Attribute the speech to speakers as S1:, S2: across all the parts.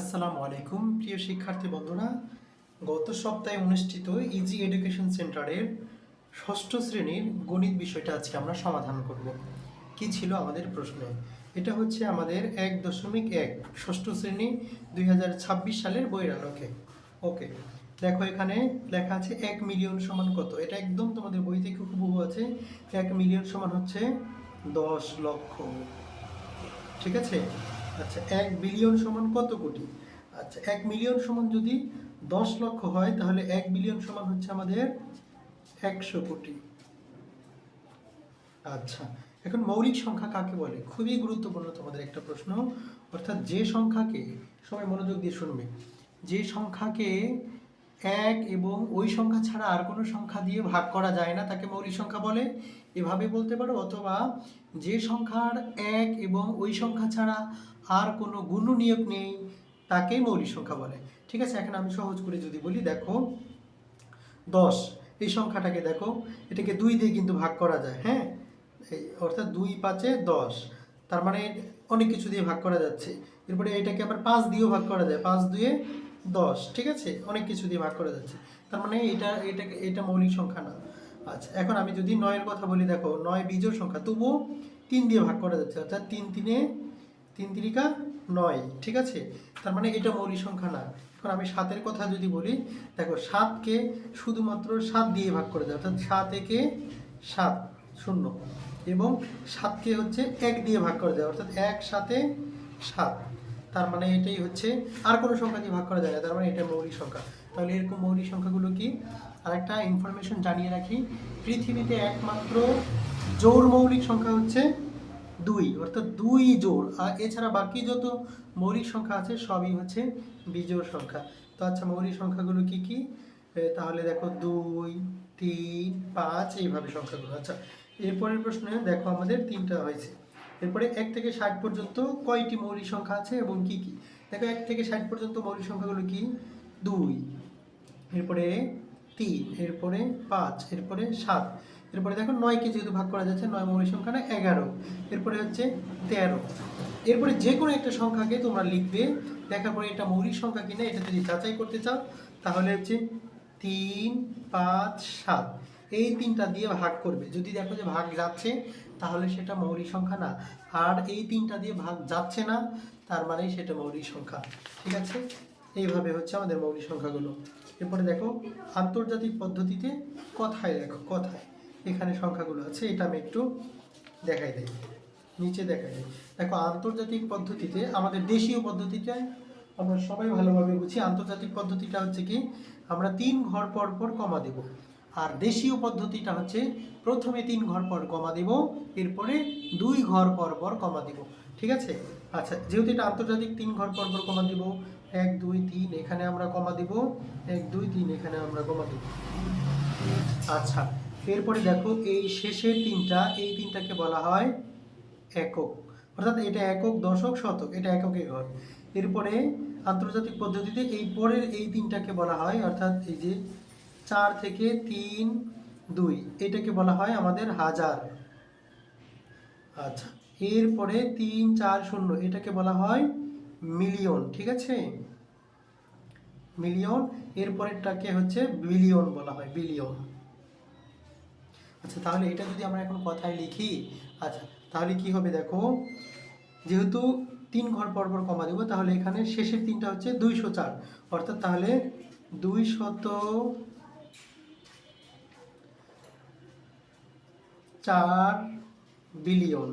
S1: আসসালামু আলাইকুম প্রিয় শিক্ষার্থী বন্ধুরা গত সপ্তাহে অনুষ্ঠিত ইজি এডুকেশন সেন্টারের ষষ্ঠ শ্রেণীর গণিত বিষয়টা আজকে আমরা সমাধান করব কি ছিল আমাদের প্রশ্নে এটা হচ্ছে আমাদের এক দশমিক এক ষষ্ঠ শ্রেণী দুই সালের বইয়ের আলোকে ওকে দেখো এখানে লেখা আছে এক মিলিয়ন সমান কত এটা একদম তোমাদের বই থেকে হুবহু আছে এক মিলিয়ন সমান হচ্ছে দশ লক্ষ ঠিক আছে আচ্ছা এক বিলিয়ন সমান কত কোটি আচ্ছা এক মিলিয়ন সমান যদি দশ লক্ষ হয় তাহলে এক বিলিয়ন সমান হচ্ছে আমাদের একশো কোটি আচ্ছা এখন মৌলিক সংখ্যা কাকে বলে খুবই গুরুত্বপূর্ণ তোমাদের একটা প্রশ্ন অর্থাৎ যে সংখ্যাকে সবাই মনোযোগ দিয়ে শুনবে যে সংখ্যাকে এক এবং ওই সংখ্যা ছাড়া আর কোনো সংখ্যা দিয়ে ভাগ করা যায় না তাকে মৌলিক সংখ্যা বলে এভাবে বলতে পারো অথবা যে সংখ্যার এক এবং ওই সংখ্যা ছাড়া আর কোনো গুণ নিয়োগ নেই তাকেই মৌলিক সংখ্যা বলে ঠিক আছে এখন আমি সহজ করে যদি বলি দেখো দশ এই সংখ্যাটাকে দেখো এটাকে দুই দিয়ে কিন্তু ভাগ করা যায় হ্যাঁ অর্থাৎ দুই পাঁচে দশ তার মানে অনেক কিছু দিয়ে ভাগ করা যাচ্ছে এরপরে এটাকে আবার পাঁচ দিয়েও ভাগ করা যায় পাঁচ দুয়ে দশ ঠিক আছে অনেক কিছু দিয়ে ভাগ করে যাচ্ছে তার মানে এটা এটা এটা মৌলিক সংখ্যা না আচ্ছা এখন আমি যদি নয়ের কথা বলি দেখো নয় বীজের সংখ্যা তবুও তিন দিয়ে ভাগ করা যাচ্ছে অর্থাৎ তিন তিনে তিন তিরিকা নয় ঠিক আছে তার মানে এটা মৌলিক সংখ্যা না এখন আমি সাতের কথা যদি বলি দেখো সাতকে শুধুমাত্র সাত দিয়ে ভাগ করে যায় অর্থাৎ সাত একে সাত শূন্য এবং সাতকে হচ্ছে এক দিয়ে ভাগ করে যায় অর্থাৎ এক সাথে সাত তার মানে এটাই হচ্ছে আর কোনো সংখ্যা দিয়ে ভাগ করা যায় না তার মানে এটা মৌলিক সংখ্যা তাহলে এরকম মৌলিক সংখ্যাগুলো কি আরেকটা ইনফরমেশন জানিয়ে রাখি পৃথিবীতে একমাত্র জোর মৌলিক সংখ্যা হচ্ছে দুই অর্থাৎ দুই জোর আর এছাড়া বাকি যত মৌলিক সংখ্যা আছে সবই হচ্ছে বিজোড় সংখ্যা তো আচ্ছা মৌলিক সংখ্যাগুলো কি কি তাহলে দেখো দুই তিন পাঁচ এইভাবে সংখ্যাগুলো আচ্ছা এরপরের প্রশ্নে দেখো আমাদের তিনটা হয়েছে এরপরে এক থেকে ষাট পর্যন্ত কয়টি মৌলিক সংখ্যা আছে এবং কি কি দেখো এক থেকে ষাট পর্যন্ত মৌলিক সংখ্যাগুলো কি দুই এরপরে তিন এরপরে পাঁচ এরপরে সাত এরপরে দেখো নয়কে যেহেতু ভাগ করা যাচ্ছে নয় মৌলিক সংখ্যা না এগারো এরপরে হচ্ছে তেরো এরপরে যে কোনো একটা সংখ্যাকে তোমরা লিখবে দেখার পরে এটা মৌলিক সংখ্যা কিনা এটা যদি যাচাই করতে চাও তাহলে হচ্ছে তিন পাঁচ সাত এই তিনটা দিয়ে ভাগ করবে যদি দেখো যে ভাগ যাচ্ছে তাহলে সেটা মৌলিক সংখ্যা না আর এই তিনটা দিয়ে ভাগ যাচ্ছে না তার মানেই সেটা মৌলিক সংখ্যা ঠিক আছে এইভাবে হচ্ছে আমাদের মৌলিক সংখ্যাগুলো এরপরে দেখো আন্তর্জাতিক পদ্ধতিতে কথায় দেখো কথায় এখানে সংখ্যাগুলো আছে এটা আমি একটু দেখাই দেয় নিচে দেখাই যায় দেখো আন্তর্জাতিক পদ্ধতিতে আমাদের দেশীয় পদ্ধতিটা আমরা সবাই ভালোভাবে বুঝি আন্তর্জাতিক পদ্ধতিটা হচ্ছে কি আমরা তিন ঘর পর পর কমা দেব আর দেশীয় পদ্ধতিটা হচ্ছে প্রথমে তিন ঘর পর কমা দিব এরপরে দুই ঘর পর পর কমা দিব ঠিক আছে আচ্ছা যেহেতু এটা আন্তর্জাতিক তিন ঘর পর পর কমা দিব এক দুই তিন এখানে আমরা কমা দিব এক দুই তিন এখানে আমরা কমা দিব আচ্ছা এরপরে দেখো এই শেষের তিনটা এই তিনটাকে বলা হয় একক অর্থাৎ এটা একক দশক শতক এটা এককে ঘর এরপরে আন্তর্জাতিক পদ্ধতিতে এই পরের এই তিনটাকে বলা হয় অর্থাৎ এই যে চার থেকে তিন দুই এটাকে বলা হয় আমাদের হাজার আচ্ছা এরপরে তিন চার শূন্য এটাকে বলা হয় মিলিয়ন ঠিক আছে মিলিয়ন এরপরেরটাকে হচ্ছে বিলিয়ন বলা হয় বিলিয়ন আচ্ছা তাহলে এটা যদি আমরা এখন কথায় লিখি আচ্ছা তাহলে কি হবে দেখো যেহেতু তিন ঘর পর পর কমা দেবো তাহলে এখানে শেষের তিনটা হচ্ছে দুইশো চার অর্থাৎ তাহলে দুই শত চার বিলিয়ন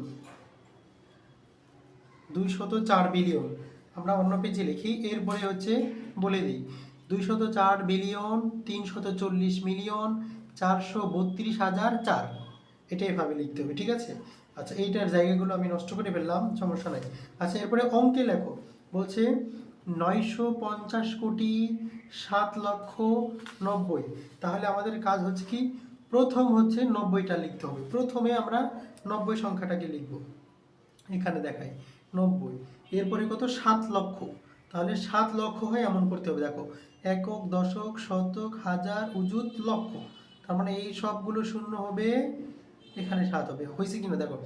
S1: দুইশত চার বিলিয়ন আমরা অন্য পেজে লিখি এরপরে হচ্ছে বলে দিই দুইশত চার বিলিয়ন তিনশত চল্লিশ মিলিয়ন চারশো বত্রিশ হাজার চার এটা এভাবে লিখতে হবে ঠিক আছে আচ্ছা এইটার জায়গাগুলো আমি নষ্ট করে ফেললাম সমস্যা নাই আচ্ছা এরপরে অঙ্কে লেখো বলছে নয়শো পঞ্চাশ কোটি সাত লক্ষ নব্বই তাহলে আমাদের কাজ হচ্ছে কি প্রথম হচ্ছে নব্বইটা লিখতে হবে প্রথমে আমরা নব্বই সংখ্যাটাকে লিখব এখানে দেখাই নব্বই এরপরে কত সাত লক্ষ তাহলে সাত লক্ষ হয়ে এমন করতে হবে দেখো একক দশক শতক হাজার উজুত লক্ষ তার মানে এই সবগুলো শূন্য হবে এখানে সাত হবে হয়েছে কিনা দেখো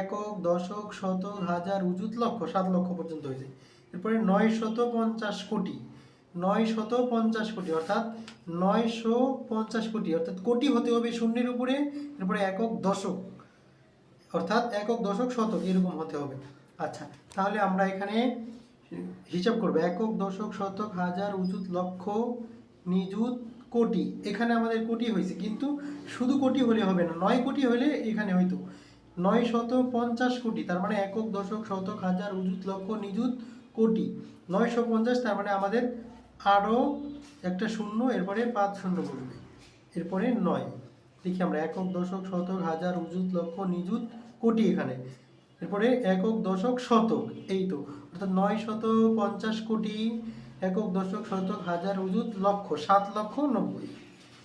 S1: একক দশক শতক হাজার উজুত লক্ষ সাত লক্ষ পর্যন্ত হয়েছে এরপরে নয় শত পঞ্চাশ কোটি নয়শত পঞ্চাশ কোটি অর্থাৎ নয়শো পঞ্চাশ কোটি অর্থাৎ কোটি হতে হবে শূন্যের উপরে এরপরে একক দশক অর্থাৎ একক দশক শতক এরকম হতে হবে আচ্ছা তাহলে আমরা এখানে হিসাব করবো একক দশক শতক হাজার উজুত লক্ষ নিযুত কোটি এখানে আমাদের কোটি হয়েছে কিন্তু শুধু কোটি হলে হবে না নয় কোটি হলে এখানে হয়তো নয় শত পঞ্চাশ কোটি তার মানে একক দশক শতক হাজার উজুত লক্ষ নিযুত কোটি নয়শো পঞ্চাশ তার মানে আমাদের আরও একটা শূন্য এরপরে পাঁচ শূন্য বলবে এরপরে নয় দেখি আমরা একক দশক শতক হাজার উজুত লক্ষ নিযুত কোটি এখানে এরপরে একক দশক শতক এই তো অর্থাৎ নয় শত পঞ্চাশ কোটি একক দশক শতক হাজার উজুত লক্ষ সাত লক্ষ নব্বই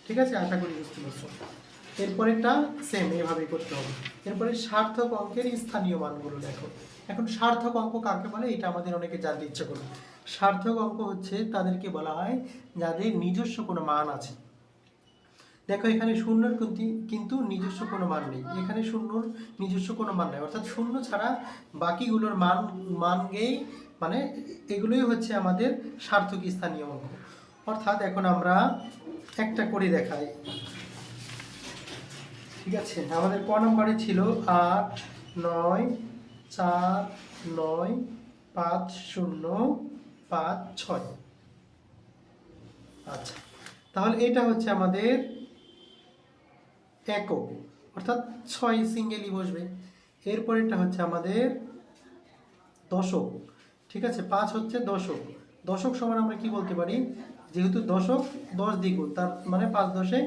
S1: ঠিক আছে আশা করি বুঝতে পারছো এরপরেরটা সেম এভাবে করতে হবে এরপরে সার্থক অঙ্কের স্থানীয় মানগুলো দেখো এখন সার্থক অঙ্ক কাকে বলে এটা আমাদের অনেকে জানতে ইচ্ছে করে সার্থক অঙ্ক হচ্ছে তাদেরকে বলা হয় যাদের নিজস্ব কোনো মান আছে দেখো এখানে শূন্যর কিন্তু নিজস্ব কোনো মান নেই এখানে শূন্যর নিজস্ব কোনো মান নেই অর্থাৎ শূন্য ছাড়া বাকিগুলোর মান মান গেই মানে এগুলোই হচ্ছে আমাদের সার্থক স্থানীয় অঙ্ক অর্থাৎ এখন আমরা একটা করে দেখাই ঠিক আছে আমাদের ক নম্বরে ছিল আট নয় চার নয় পাঁচ শূন্য পাঁচ ছয় আচ্ছা তাহলে এটা হচ্ছে আমাদের একক অর্থাৎ ছয় সিঙ্গেলই বসবে এটা হচ্ছে আমাদের দশক ঠিক আছে পাঁচ হচ্ছে দশক দশক সমান আমরা কি বলতে পারি যেহেতু দশক দশ দ্বিগুণ তার মানে পাঁচ দশে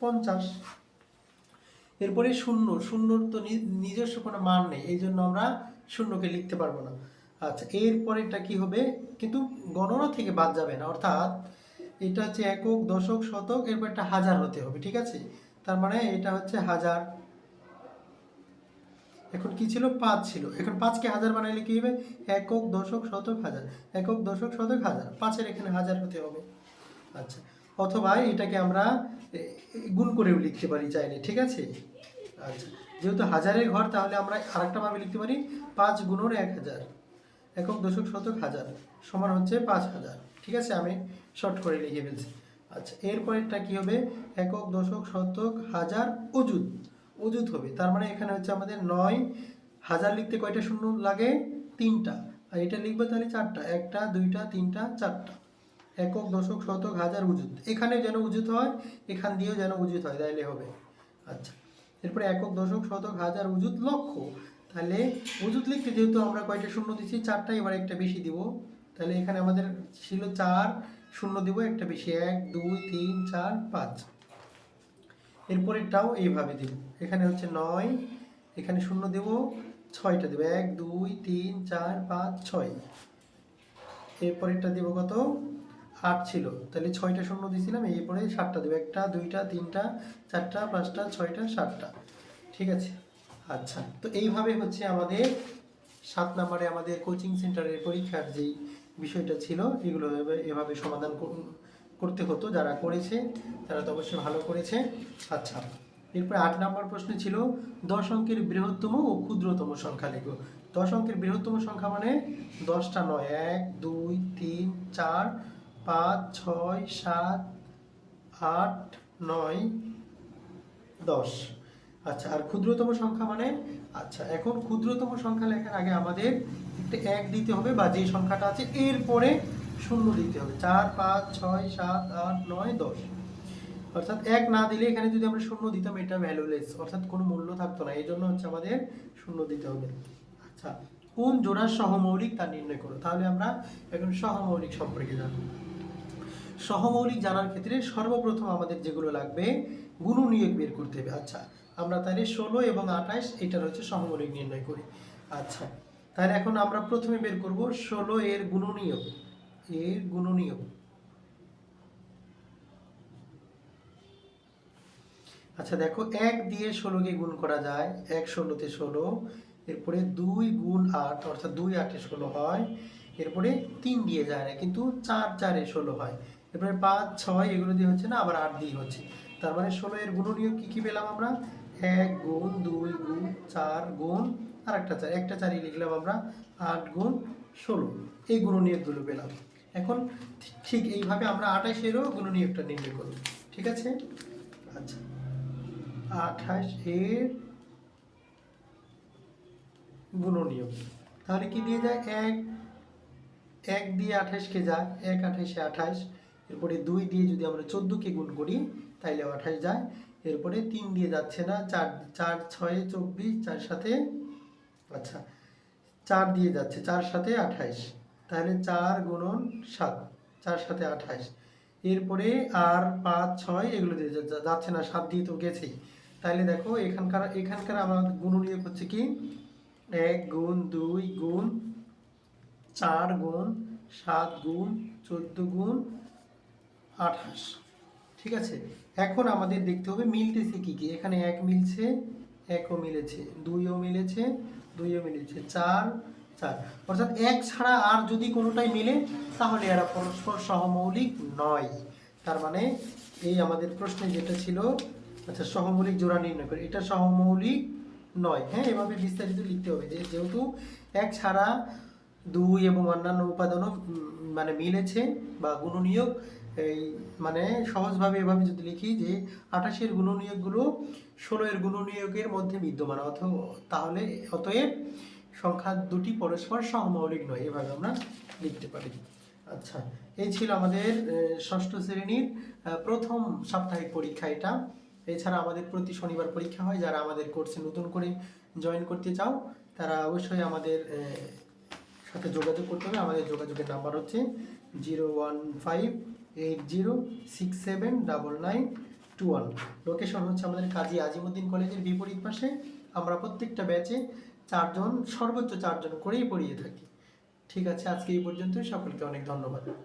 S1: পঞ্চাশ এরপরে শূন্য শূন্যর তো নিজস্ব কোনো মান নেই এই জন্য আমরা শূন্যকে লিখতে পারবো না আচ্ছা এরপরেটা কি হবে কিন্তু গণনা থেকে বাদ যাবে না অর্থাৎ এটা হচ্ছে একক দশক শতক এরপর একটা হাজার হতে হবে ঠিক আছে তার মানে এটা হচ্ছে হাজার এখন কি ছিল পাঁচ ছিল এখন পাঁচকে হাজার বানাইলে কী হবে একক দশক শতক হাজার একক দশক শতক হাজার পাঁচের এখানে হাজার হতে হবে আচ্ছা অথবা এটাকে আমরা গুণ করেও লিখতে পারি চাইলে ঠিক আছে আচ্ছা যেহেতু হাজারের ঘর তাহলে আমরা আরেকটা ভাবে লিখতে পারি পাঁচ গুণর এক হাজার একক দশক শতক হাজার সমান হচ্ছে পাঁচ হাজার ঠিক আছে আমি শর্ট করে লিখে ফেলছি আচ্ছা এরপরেরটা কী হবে একক দশক শতক হাজার অজুত অজুত হবে তার মানে এখানে হচ্ছে আমাদের নয় হাজার লিখতে কয়টা শূন্য লাগে তিনটা আর এটা লিখবে তাহলে চারটা একটা দুইটা তিনটা চারটা একক দশক শতক হাজার উজুত এখানে যেন উজুত হয় এখান দিয়েও যেন উজুত হয় তাইলে হবে আচ্ছা এরপরে একক দশক শতক হাজার উজুত লক্ষ তাহলে উজুত লিখতে যেহেতু আমরা কয়টা শূন্য দিচ্ছি চারটা এবার একটা বেশি দিব তাহলে এখানে আমাদের ছিল চার শূন্য দিব একটা বেশি এক দুই তিন চার পাঁচ এরপরেরটাও এইভাবে দেব এখানে হচ্ছে নয় এখানে শূন্য দেব ছয়টা দেব এক দুই তিন চার পাঁচ ছয় এরপরেরটা দেব কত আট ছিল তাহলে ছয়টা শূন্য দিয়েছিলাম এরপরে সাতটা দেবো একটা দুইটা তিনটা চারটা পাঁচটা ছয়টা সাতটা ঠিক আছে আচ্ছা তো এইভাবে হচ্ছে আমাদের সাত নম্বরে আমাদের কোচিং সেন্টারের পরীক্ষার যেই বিষয়টা ছিল এগুলো এভাবে সমাধান করতে হতো যারা করেছে তারা তো অবশ্যই ভালো করেছে আচ্ছা এরপরে আট নম্বর প্রশ্নে ছিল দশ অঙ্কের বৃহত্তম ও ক্ষুদ্রতম সংখ্যা লেখো দশ অঙ্কের বৃহত্তম সংখ্যা মানে দশটা নয় এক দুই তিন চার পাঁচ ছয় সাত আট নয় দশ আচ্ছা আর ক্ষুদ্রতম সংখ্যা মানে আচ্ছা এখন ক্ষুদ্রতম সংখ্যা লেখার আগে আমাদের একটা এক দিতে হবে বা যে সংখ্যাটা আছে এরপরে শূন্য দিতে হবে চার পাঁচ ছয় সাত আট নয় দশ অর্থাৎ এক না দিলে এখানে যদি আমরা শূন্য দিতাম এটা ভ্যালুলেস অর্থাৎ কোনো মূল্য থাকতো না এই জন্য হচ্ছে আমাদের শূন্য দিতে হবে আচ্ছা কোন জোড়ার সহমৌলিক তা নির্ণয় করো তাহলে আমরা এখন সহমৌলিক সম্পর্কে জানবো সহমৌলিক জানার ক্ষেত্রে সর্বপ্রথম আমাদের যেগুলো লাগবে গুণু নিয়োগ বের করতে হবে আচ্ছা আমরা তাহলে ষোলো এবং আঠাশ এটার হচ্ছে সহমৌলিক নির্ণয় করি আচ্ছা তাহলে এখন আমরা প্রথমে বের করব ষোলো এর গুণ নিয়োগ এর গুণ নিয়োগ আচ্ছা দেখো এক দিয়ে ষোলোকে গুণ করা যায় এক ষোলোতে ষোলো এরপরে দুই গুণ আট অর্থাৎ দুই আটে ষোলো হয় এরপরে তিন দিয়ে যায় না কিন্তু চার চারে ষোলো হয় এরপরে পাঁচ ছয় এগুলো দিয়ে হচ্ছে না আবার আট দিয়ে হচ্ছে তার মানে ষোলো এর গুণনীয় কী কী পেলাম আমরা এক গুণ দুই গুণ চার গুণ আর একটা চার একটা চারই লিখলাম আমরা আট গুণ ষোলো এই নিয়োগগুলো পেলাম এখন ঠিক এইভাবে আমরা আঠাশেরও নিয়োগটা নির্ণয় করব ঠিক আছে আচ্ছা আঠাশ এর গুণনীয়ক তাহলে কি দিয়ে যায় এক এক দিয়ে আঠাশকে যায় এক আঠাশে আঠাশ এরপরে দুই দিয়ে যদি আমরা চোদ্দোকে গুণ করি তাইলে আঠাশ যায় এরপরে তিন দিয়ে যাচ্ছে না চার চার ছয়ে চব্বিশ চার সাথে আচ্ছা চার দিয়ে যাচ্ছে চার সাথে আঠাইশ তাহলে চার গুণন সাত চার সাথে আঠাইশ এরপরে আর পাঁচ ছয় এগুলো দিয়ে যাচ্ছে না সাত দিয়ে তো গেছেই তাহলে দেখো এখানকার এখানকার আমার ইয়ে হচ্ছে কি এক গুণ দুই গুণ চার গুণ সাত গুণ চোদ্দ গুণ আঠাশ ঠিক আছে এখন আমাদের দেখতে হবে মিলতেছে কি কি এখানে এক মিলছে একও মিলেছে দুইও মিলেছে দুইও মিলেছে চার চার অর্থাৎ এক ছাড়া আর যদি কোনোটাই মিলে তাহলে এরা পরস্পর সহমৌলিক নয় তার মানে এই আমাদের প্রশ্নে যেটা ছিল আচ্ছা সহমৌলিক জোড়া নির্ণয় করে এটা সহমৌলিক নয় হ্যাঁ এভাবে বিস্তারিত লিখতে হবে যে যেহেতু এক ছাড়া দুই এবং অন্যান্য উপাদানও মানে মিলেছে বা গুণনীয়ক এই মানে সহজভাবে এভাবে যদি লিখি যে আঠাশের ষোলো এর গুণনীয়কের মধ্যে বিদ্যমান অথ তাহলে অতএব সংখ্যা দুটি পরস্পর সহমৌলিক নয় এভাবে আমরা লিখতে পারি আচ্ছা এই ছিল আমাদের ষষ্ঠ শ্রেণীর প্রথম সাপ্তাহিক পরীক্ষা এটা এছাড়া আমাদের প্রতি শনিবার পরীক্ষা হয় যারা আমাদের কোর্সে নতুন করে জয়েন করতে চাও তারা অবশ্যই আমাদের সাথে যোগাযোগ করতে হবে আমাদের যোগাযোগের নাম্বার হচ্ছে zero one five eight zero six seven double nine two one location হচ্ছে আমাদের কাজী আজিমুদ্দিন কলেজের বিপরীত পাশে আমরা প্রত্যেকটা ব্যাচে চারজন সর্বোচ্চ চারজন করেই পড়িয়ে থাকি ঠিক আছে আজকে এই পর্যন্তই সকলকে অনেক ধন্যবাদ